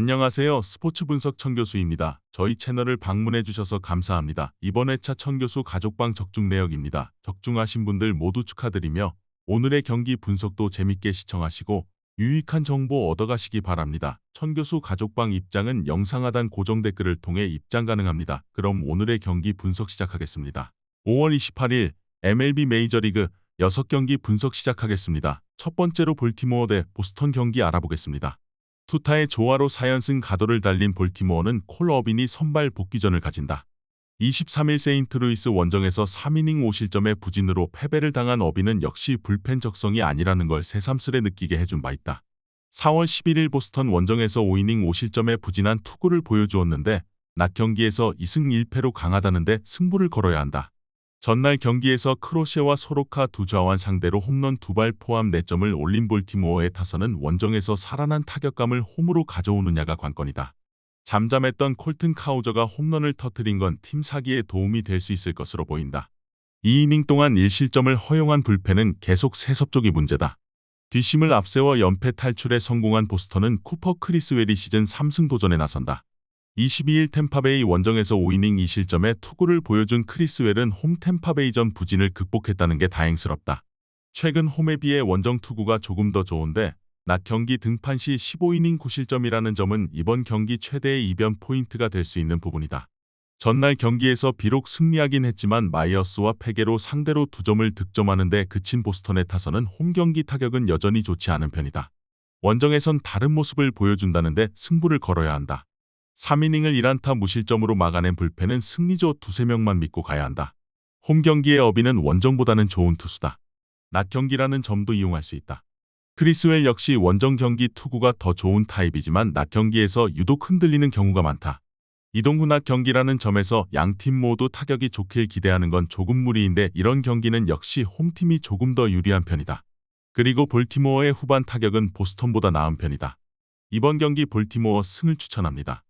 안녕하세요. 스포츠 분석 천교수입니다. 저희 채널을 방문해 주셔서 감사합니다. 이번 회차 천교수 가족방 적중 내역입니다. 적중하신 분들 모두 축하드리며 오늘의 경기 분석도 재밌게 시청하시고 유익한 정보 얻어가시기 바랍니다. 천 교수 가족방 입장은 영상 하단 고정 댓글을 통해 입장 가능합니다. 그럼 오늘의 경기 분석 시작하겠습니다. 5월 28일 MLB 메이저리그 6경기 분석 시작하겠습니다. 첫 번째로 볼티모어 대 보스턴 경기 알아보겠습니다. 투타의 조화로 4연승 가도를 달린 볼티모어는 콜 어빈이 선발 복귀전을 가진다. 23일 세인트루이스 원정에서 3이닝 5실점의 부진으로 패배를 당한 어빈은 역시 불펜 적성이 아니라는 걸 새삼스레 느끼게 해준 바 있다. 4월 11일 보스턴 원정에서 5이닝 5실점의 부진한 투구를 보여주었는데 낮 경기에서 2승 1패로 강하다는데 승부를 걸어야 한다. 전날 경기에서 크로셰와 소로카 두 좌완 상대로 홈런 두 발 포함 4점을 올린 볼티모어의 타선은 원정에서 살아난 타격감을 홈으로 가져오느냐가 관건이다. 잠잠했던 콜튼 카우저가 홈런을 터뜨린 건 팀 사기에 도움이 될 수 있을 것으로 보인다. 2이닝 동안 1실점을 허용한 불펜은 계속 세섭적이 문제다. 뒷심을 앞세워 연패 탈출에 성공한 보스턴은 쿠퍼 크리스웰이 시즌 3승 도전에 나선다. 22일 템파베이 원정에서 5이닝 2실점의 투구를 보여준 크리스 웰은 홈 템파베이전 부진을 극복했다는 게 다행스럽다. 최근 홈에 비해 원정 투구가 조금 더 좋은데 낮 경기 등판 시 15이닝 9실점이라는 점은 이번 경기 최대의 이변 포인트가 될 수 있는 부분이다. 전날 경기에서 비록 승리하긴 했지만 마이어스와 패계로 상대로 두 점을 득점하는데 그친 보스턴의 타선은 홈 경기 타격은 여전히 좋지 않은 편이다. 원정에선 다른 모습을 보여준다는데 승부를 걸어야 한다. 3이닝을 1안타 무실점으로 막아낸 불펜은 승리조 두세 명만 믿고 가야 한다. 홈 경기의 어비는 원정보다는 좋은 투수다. 낮 경기라는 점도 이용할 수 있다. 크리스웰 역시 원정 경기 투구가 더 좋은 타입이지만 낮 경기에서 유독 흔들리는 경우가 많다. 이동 후 낮 경기라는 점에서 양 팀 모두 타격이 좋길 기대하는 건 조금 무리인데 이런 경기는 역시 홈팀이 조금 더 유리한 편이다. 그리고 볼티모어의 후반 타격은 보스턴보다 나은 편이다. 이번 경기 볼티모어 승을 추천합니다.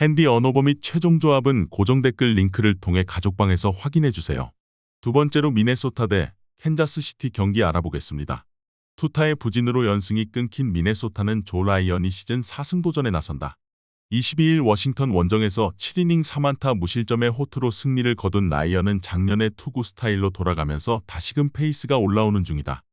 핸디 언어버 및 최종 조합은 고정 댓글 링크를 통해 가족방에서 확인해 주세요. 두 번째로 미네소타 대 캔자스시티 경기 알아보겠습니다. 투타의 부진으로 연승이 끊긴 미네소타는 조 라이언이 시즌 4승 도전에 나선다. 22일 워싱턴 원정에서 7이닝 3안타 무실점의 호투로 승리를 거둔 라이언은 작년의 투구 스타일로 돌아가면서 다시금 페이스가 올라오는 중이다.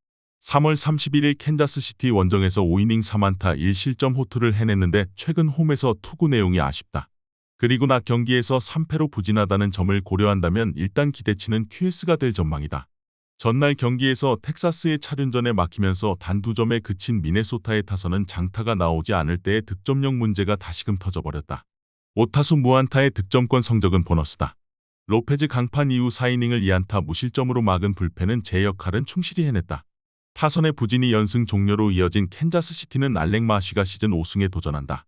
3월 31일 캔자스시티 원정에서 5이닝 3안타 1실점 호투를 해냈는데 최근 홈에서 투구 내용이 아쉽다. 그리고 낮 경기에서 3패로 부진하다는 점을 고려한다면 일단 기대치는 QS가 될 전망이다. 전날 경기에서 텍사스의 차륜전에 막히면서 단두 점에 그친 미네소타의 타선은 장타가 나오지 않을 때의 득점력 문제가 다시금 터져버렸다. 5타수 무안타의 득점권 성적은 보너스다. 로페즈 강판 이후 4이닝을 2안타 무실점으로 막은 불펜은 제 역할은 충실히 해냈다. 타선의 부진이 연승 종료로 이어진 캔자스시티는 알렉 마시가 시즌 5승에 도전한다.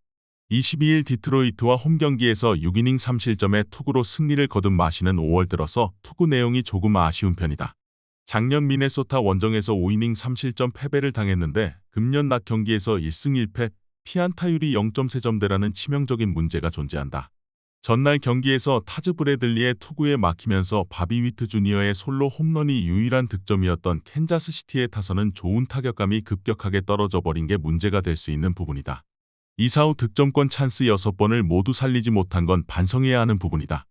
22일 디트로이트와 홈 경기에서 6이닝 3실점의 투구로 승리를 거둔 마시는 5월 들어서 투구 내용이 조금 아쉬운 편이다. 작년 미네소타 원정에서 5이닝 3실점 패배를 당했는데 금년 낮 경기에서 1승 1패, 피안타율이 0.3점대라는 치명적인 문제가 존재한다. 전날 경기에서 타즈 브래들리의 투구에 막히면서 바비 위트 주니어의 솔로 홈런이 유일한 득점이었던 캔자스시티의 타선은 좋은 타격감이 급격하게 떨어져 버린 게 문제가 될 수 있는 부분이다. 이사 후 득점권 찬스 6번을 모두 살리지 못한 건 반성해야 하는 부분이다.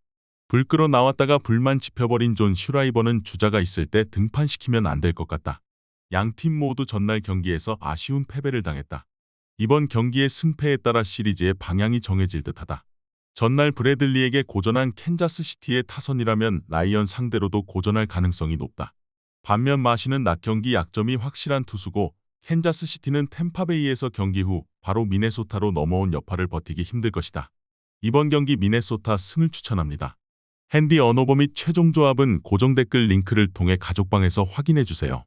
불 끌어 나왔다가 불만 지펴버린 존 슈라이버는 주자가 있을 때 등판시키면 안 될 것 같다. 양 팀 모두 전날 경기에서 아쉬운 패배를 당했다. 이번 경기의 승패에 따라 시리즈의 방향이 정해질 듯하다. 전날 브래들리에게 고전한 캔자스 시티의 타선이라면 라이언 상대로도 고전할 가능성이 높다. 반면 마시는 낮 경기 약점이 확실한 투수고 캔자스 시티는 템파베이에서 경기 후 바로 미네소타로 넘어온 여파를 버티기 힘들 것이다. 이번 경기 미네소타 승을 추천합니다. 핸디 언어버 및 최종 조합은 고정 댓글 링크를 통해 가족방에서 확인해 주세요.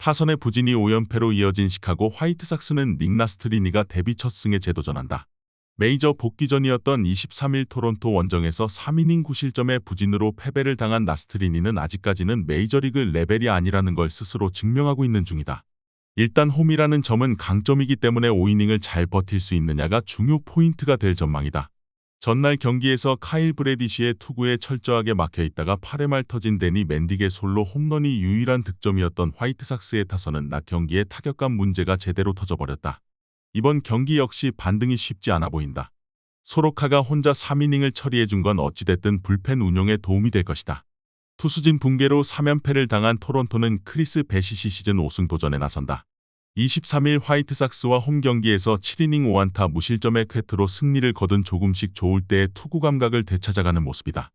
타선의 부진이 5연패로 이어진 시카고 화이트삭스는 닉 나스트리니가 데뷔 첫 승에 재도전한다. 메이저 복귀 전이었던 23일 토론토 원정에서 3이닝 9실점의 부진으로 패배를 당한 나스트리니는 아직까지는 메이저리그 레벨이 아니라는 걸 스스로 증명하고 있는 중이다. 일단 홈이라는 점은 강점이기 때문에 5이닝을 잘 버틸 수 있느냐가 중요 포인트가 될 전망이다. 전날 경기에서 카일 브레디시의 투구에 철저하게 막혀 있다가 8회 말 터진 데니 맨딕의 솔로 홈런이 유일한 득점이었던 화이트삭스의 타선은 낮 경기에 타격감 문제가 제대로 터져버렸다. 이번 경기 역시 반등이 쉽지 않아 보인다. 소로카가 혼자 3이닝을 처리해준 건 어찌됐든 불펜 운용에 도움이 될 것이다. 투수진 붕괴로 3연패를 당한 토론토는 크리스 베시시 시즌 5승 도전에 나선다. 23일 화이트삭스와 홈 경기에서 7이닝 5안타 무실점의 쾌트로 승리를 거둔 조금씩 좋을 때의 투구 감각을 되찾아가는 모습이다.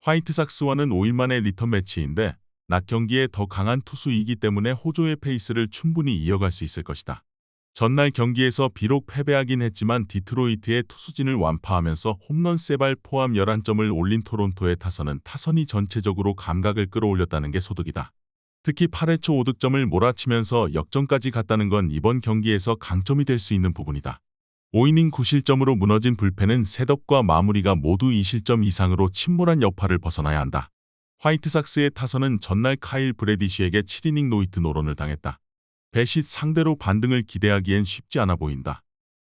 화이트삭스와는 5일 만의 리턴 매치인데 낮 경기에 더 강한 투수이기 때문에 호조의 페이스를 충분히 이어갈 수 있을 것이다. 전날 경기에서 비록 패배하긴 했지만 디트로이트의 투수진을 완파하면서 홈런 세발 포함 11점을 올린 토론토의 타선은 타선이 전체적으로 감각을 끌어올렸다는 게 소득이다. 특히 8회 초 5득점을 몰아치면서 역전까지 갔다는 건 이번 경기에서 강점이 될 수 있는 부분이다. 5이닝 9실점으로 무너진 불펜은 셋업과 마무리가 모두 2실점 이상으로 침몰한 여파를 벗어나야 한다. 화이트삭스의 타선은 전날 카일 브레디시에게 7이닝 노이트 노런을 당했다. 배시 상대로 반등을 기대하기엔 쉽지 않아 보인다.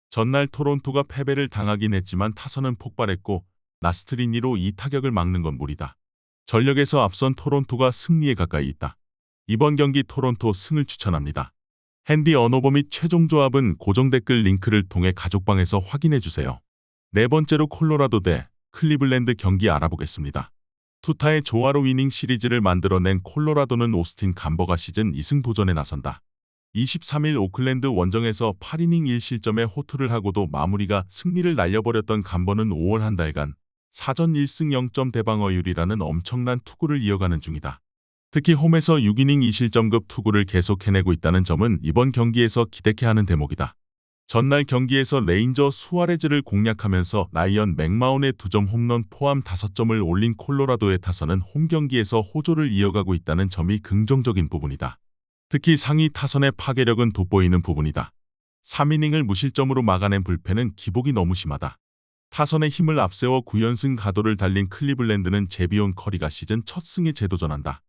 전날 토론토가 패배를 당하긴 했지만 타선은 폭발했고 나스트리니로 이 타격을 막는 건 무리다. 전력에서 앞선 토론토가 승리에 가까이 있다. 이번 경기 토론토 승을 추천합니다. 핸디 언어버 및 최종 조합은 고정 댓글 링크를 통해 가족방에서 확인해 주세요. 네 번째로 콜로라도 대 클리블랜드 경기 알아보겠습니다. 투타의 조화로 위닝 시리즈를 만들어낸 콜로라도는 오스틴 감버가 시즌 2승 도전에 나선다. 23일 오클랜드 원정에서 8이닝 1실점에 호투를 하고도 마무리가 승리를 날려버렸던 감버는 5월 한 달간 4전 1승 0점 대방어율이라는 엄청난 투구를 이어가는 중이다. 특히 홈에서 6이닝 2실점급 투구를 계속 해내고 있다는 점은 이번 경기에서 기대케 하는 대목이다. 전날 경기에서 레인저 수아레즈를 공략하면서 라이언 맥마운의 2점 홈런 포함 5점을 올린 콜로라도의 타선은 홈 경기에서 호조를 이어가고 있다는 점이 긍정적인 부분이다. 특히 상위 타선의 파괴력은 돋보이는 부분이다. 3이닝을 무실점으로 막아낸 불펜은 기복이 너무 심하다. 타선의 힘을 앞세워 9연승 가도를 달린 클리블랜드는 제비온 커리가 시즌 첫 승에 재도전한다.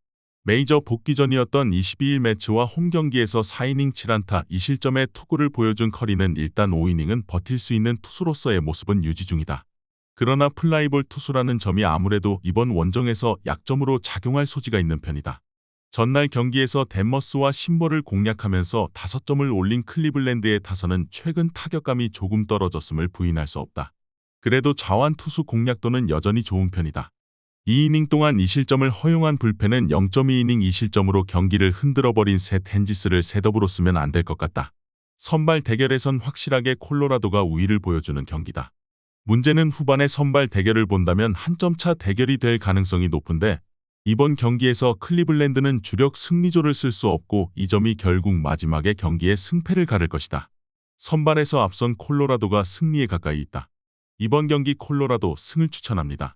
메이저 복귀 전이었던 22일 매치와 홈 경기에서 4이닝 7안타 2실점의 투구를 보여준 커리는 일단 5이닝은 버틸 수 있는 투수로서의 모습은 유지 중이다. 그러나 플라이볼 투수라는 점이 아무래도 이번 원정에서 약점으로 작용할 소지가 있는 편이다. 전날 경기에서 덴머스와 심벌을 공략하면서 5점을 올린 클리블랜드의 타선은 최근 타격감이 조금 떨어졌음을 부인할 수 없다. 그래도 좌완 투수 공략도는 여전히 좋은 편이다. 2이닝 동안 2실점을 허용한 불펜은 0.2이닝 2실점으로 경기를 흔들어버린 셋 헨지스를 셋업으로 쓰면 안 될 것 같다. 선발 대결에선 확실하게 콜로라도가 우위를 보여주는 경기다. 문제는 후반의 선발 대결을 본다면 한 점 차 대결이 될 가능성이 높은데 이번 경기에서 클리블랜드는 주력 승리조를 쓸 수 없고 이 점이 결국 마지막에 경기의 승패를 가를 것이다. 선발에서 앞선 콜로라도가 승리에 가까이 있다. 이번 경기 콜로라도 승을 추천합니다.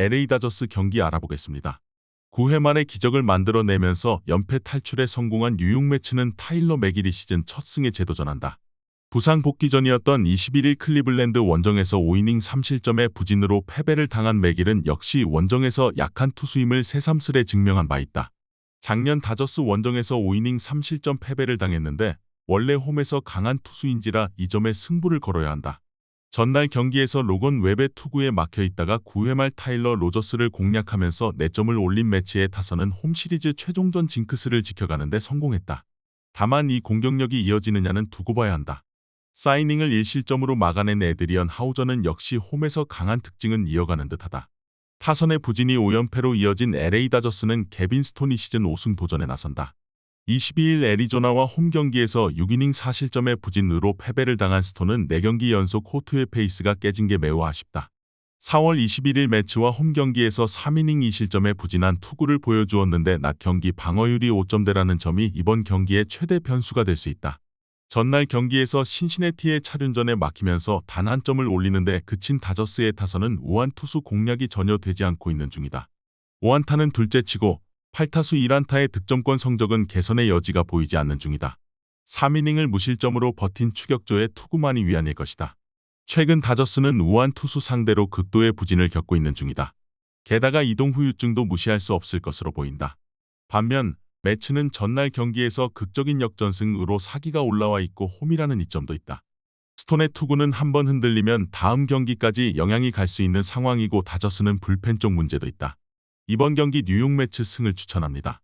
LA 다저스 경기 알아보겠습니다. 9회 만에 기적을 만들어내면서 연패 탈출에 성공한 뉴욕 매치는 타일러 맥일이 시즌 첫 승에 재도전한다. 부상 복귀 전이었던 21일 클리블랜드 원정에서 5이닝 3실점의 부진으로 패배를 당한 맥일은 역시 원정에서 약한 투수임을 새삼스레 증명한 바 있다. 작년 다저스 원정에서 5이닝 3실점 패배를 당했는데 원래 홈에서 강한 투수인지라 이 점에 승부를 걸어야 한다. 전날 경기에서 로건 웹의 투구에 막혀 있다가 9회 말 타일러 로저스를 공략하면서 4점을 올린 매치의 타선은 홈시리즈 최종전 징크스를 지켜가는데 성공했다. 다만 이 공격력이 이어지느냐는 두고 봐야 한다. 사이닝을 1실점으로 막아낸 에드리언 하우저는 역시 홈에서 강한 특징은 이어가는 듯하다. 타선의 부진이 5연패로 이어진 LA 다저스는 개빈 스톤이 시즌 5승 도전에 나선다. 22일 애리조나와 홈 경기에서 6이닝 4실점의 부진으로 패배를 당한 스톤은 4경기 연속 코트의 페이스가 깨진 게 매우 아쉽다. 4월 21일 매치와 홈 경기에서 3이닝 2실점의 부진한 투구를 보여주었는데 낮 경기 방어율이 5점대라는 점이 이번 경기의 최대 변수가 될 수 있다. 전날 경기에서 신시내티의 차륜전에 막히면서 단 한 점을 올리는데 그친 다저스의 타선은 우한 투수 공략이 전혀 되지 않고 있는 중이다. 오한타는 둘째 치고 8타수 1안타의 득점권 성적은 개선의 여지가 보이지 않는 중이다. 3이닝을 무실점으로 버틴 추격조의 투구만이 위안일 것이다. 최근 다저스는 우한 투수 상대로 극도의 부진을 겪고 있는 중이다. 게다가 이동 후유증도 무시할 수 없을 것으로 보인다. 반면 매치는 전날 경기에서 극적인 역전승으로 사기가 올라와 있고 홈이라는 이점도 있다. 스톤의 투구는 한 번 흔들리면 다음 경기까지 영향이 갈 수 있는 상황이고 다저스는 불펜 쪽 문제도 있다. 이번 경기 뉴욕 매치 승을 추천합니다.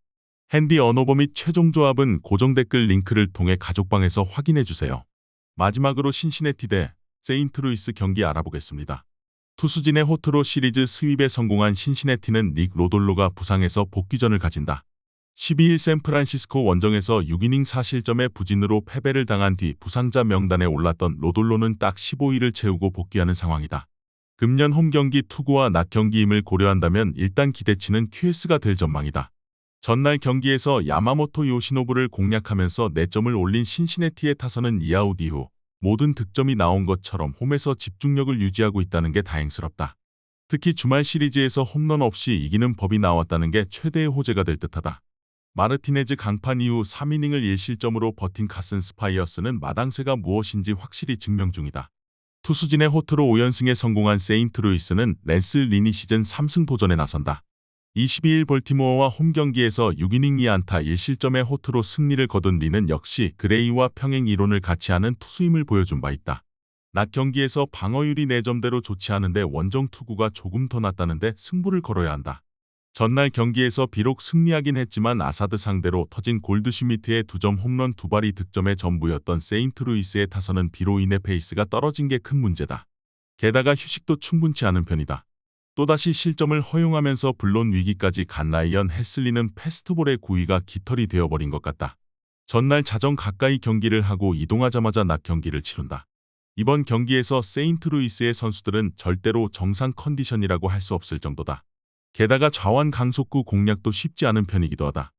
핸디 언어버 및 최종 조합은 고정 댓글 링크를 통해 가족방에서 확인해 주세요. 마지막으로 신시내티 대 세인트루이스 경기 알아보겠습니다. 투수진의 호투로 시리즈 스윕에 성공한 신시내티는 닉 로돌로가 부상해서 복귀전을 가진다. 12일 샌프란시스코 원정에서 6이닝 4실점의 부진으로 패배를 당한 뒤 부상자 명단에 올랐던 로돌로는 딱 15일을 채우고 복귀하는 상황이다. 금년 홈 경기 투구와 낮 경기임을 고려한다면 일단 기대치는 QS가 될 전망이다. 전날 경기에서 야마모토 요시노부를 공략하면서 4점을 올린 신시내티의 타선은 이아웃 이후 모든 득점이 나온 것처럼 홈에서 집중력을 유지하고 있다는 게 다행스럽다. 특히 주말 시리즈에서 홈런 없이 이기는 법이 나왔다는 게 최대의 호재가 될 듯하다. 마르티네즈 강판 이후 3이닝을 1실점으로 버틴 카슨 스파이어스는 마당쇠가 무엇인지 확실히 증명 중이다. 투수진의 호투로 5연승에 성공한 세인트루이스는 랜스 리니 시즌 3승 도전에 나선다. 22일 볼티모어와 홈 경기에서 6이닝 2안타 1실점의 호투로 승리를 거둔 리는 역시 그레이와 평행 이론을 같이 하는 투수임을 보여준 바 있다. 낮 경기에서 방어율이 4점대로 좋지 않은데 원정 투구가 조금 더 낫다는데 승부를 걸어야 한다. 전날 경기에서 비록 승리하긴 했지만 아사드 상대로 터진 골드슈미트의 2점 홈런 두 발이 득점의 전부였던 세인트루이스의 타선은 비로 인해 페이스가 떨어진 게 큰 문제다. 게다가 휴식도 충분치 않은 편이다. 또다시 실점을 허용하면서 불론 위기까지 간 라이언 헤슬리는 패스트볼의 구위가 깃털이 되어버린 것 같다. 전날 자정 가까이 경기를 하고 이동하자마자 낮 경기를 치룬다. 이번 경기에서 세인트루이스의 선수들은 절대로 정상 컨디션이라고 할 수 없을 정도다. 게다가 좌완 강속구 공략도 쉽지 않은 편이기도 하다.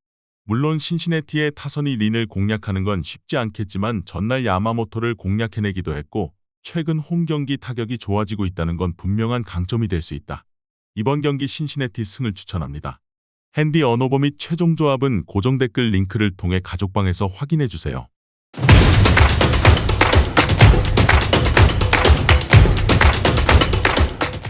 물론 신시내티의 타선이 린을 공략하는 건 쉽지 않겠지만 전날 야마모토를 공략해내기도 했고 최근 홈 경기 타격이 좋아지고 있다는 건 분명한 강점이 될 수 있다. 이번 경기 신시내티 승을 추천합니다. 핸디 언어버 및 최종 조합은 고정 댓글 링크를 통해 가족방에서 확인해 주세요.